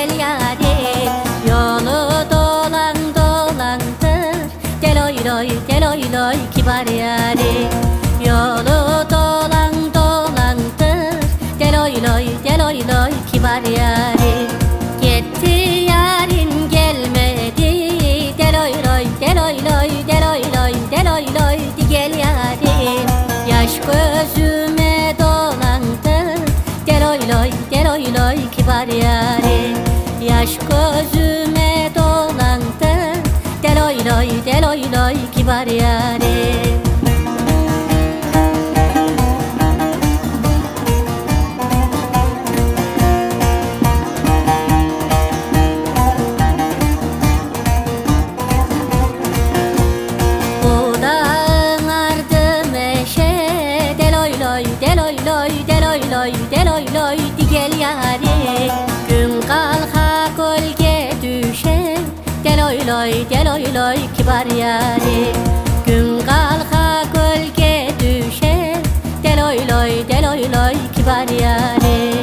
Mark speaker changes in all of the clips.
Speaker 1: gel yarim Yolu dolan dolandır Gel oy oy gel oy oy kibar yarim Yolu dolan dolandır Gel oy oy gel oy oy kibar yarim Gitti yarim gelmedi Gel oy oy gel oy oy gel oy oy gel oy oy gel yarim Yaş gözüme dolandı Gel oy oy gel oy oy kibar yarim Yaş gözüme dolandı Deloy loy deloy loy kibar yarim loy deloy loy deloy loy deloy loy düşe Gel oyloy gel oyloy kibar yari Gün kalka gölge düşe Gel oyloy gel oyloy kibar yari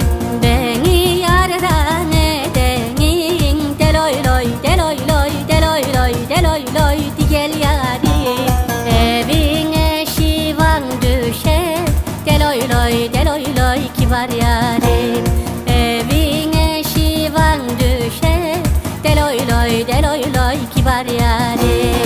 Speaker 1: Beni yardan edenin Gel oyloy gel oyloy gel oyloy gel oyloy di gel yari Evine şivan düşe Gel oyloy gel oyloy kibar yari kibar yâre.